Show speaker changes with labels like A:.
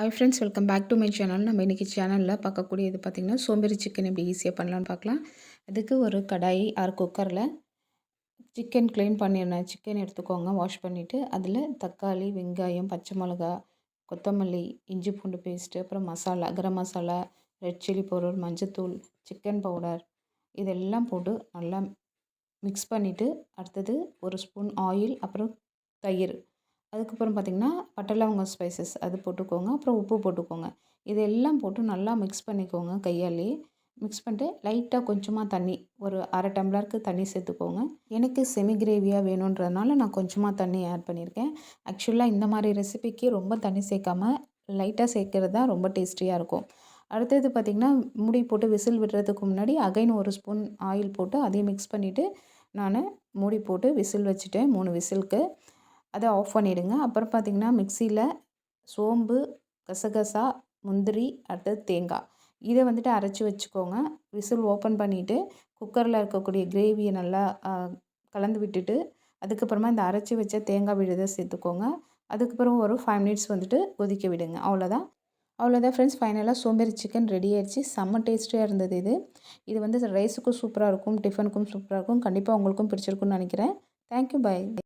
A: Hi friends welcome back to my channel நம்ம இன்றைக்கி சேனலில் பார்க்கக்கூடியது பார்த்திங்கன்னா சோம்பேறி சிக்கன் எப்படி ஈஸியாக பண்ணலான்னு பார்க்கலாம். அதுக்கு ஒரு கடாய் ஆறு குக்கரில் சிக்கன் க்ளீன் பண்ணிடணும். சிக்கன் எடுத்துக்கோங்க வாஷ் பண்ணிவிட்டு அதில் தக்காளி வெங்காயம் பச்சை மிளகா கொத்தமல்லி இஞ்சி பூண்டு பேஸ்ட்டு அப்புறம் masala garam masala red chilli powder மஞ்சத்தூள் சிக்கன் பவுடர் இதெல்லாம் போட்டு நல்லா மிக்ஸ் பண்ணிவிட்டு அடுத்தது ஒரு ஸ்பூன் ஆயில் அப்புறம் தயிர். அதுக்கப்புறம் பார்த்திங்கன்னா பட்டை லவங்க ஸ்பைசஸ் அது போட்டுக்கோங்க. அப்புறம் உப்பு போட்டுக்கோங்க. இதெல்லாம் போட்டு நல்லா மிக்ஸ் பண்ணிக்கோங்க கையாலே மிக்ஸ் பண்ணிட்டு லைட்டாக கொஞ்சமாக தண்ணி ஒரு அரை டம்ளருக்கு தண்ணி சேர்த்துக்கோங்க. எனக்கு செமி கிரேவியாக வேணுன்றதுனால நான் கொஞ்சமாக தண்ணி ஆட் பண்ணியிருக்கேன். ஆக்சுவலாக இந்த மாதிரி ரெசிபிக்கு ரொம்ப தண்ணி சேர்க்காமல் லைட்டாக சேர்க்கறது தான் ரொம்ப டேஸ்டியாக இருக்கும். அடுத்தது பார்த்திங்கன்னா முடி போட்டு விசில் விடுறதுக்கு முன்னாடி அகைன் ஒரு ஸ்பூன் ஆயில் போட்டு அதையும் மிக்ஸ் பண்ணிவிட்டு நான் மூடி போட்டு விசில் வச்சுட்டேன். மூணு விசிலுக்கு. அதை ஆஃப் பண்ணிவிடுங்க அப்புறம் பார்த்திங்கன்னா மிக்சியில் சோம்பு கசகசா முந்திரி அடுத்தது தேங்காய். இதை வந்துட்டு அரைச்சி வச்சுக்கோங்க. விசில் ஓப்பன் பண்ணிவிட்டு குக்கரில் இருக்கக்கூடிய கிரேவியை நல்லா கலந்து விட்டுட்டு அதுக்கப்புறமா இந்த அரைச்சி வச்ச தேங்காய் விழுதை சேர்த்துக்கோங்க. அதுக்கப்புறம் ஒரு ஃபைவ் மினிட்ஸ் வந்துட்டு கொதிக்க விடுங்க. அவ்வளோதான். அவ்வளோதான் ஃப்ரெண்ட்ஸ் ஃபைனலாக சோம்பேறி சிக்கன் ரெடி ஆயிடுச்சு. செம்ம டேஸ்ட்டியாக இருந்தது இது. இது வந்து ரைஸுக்கும் சூப்பராக இருக்கும். டிஃபனுக்கும் சூப்பராக இருக்கும். கண்டிப்பாக உங்களுக்கும் பிடிச்சிருக்குன்னு நினைக்கிறேன். Thank you bye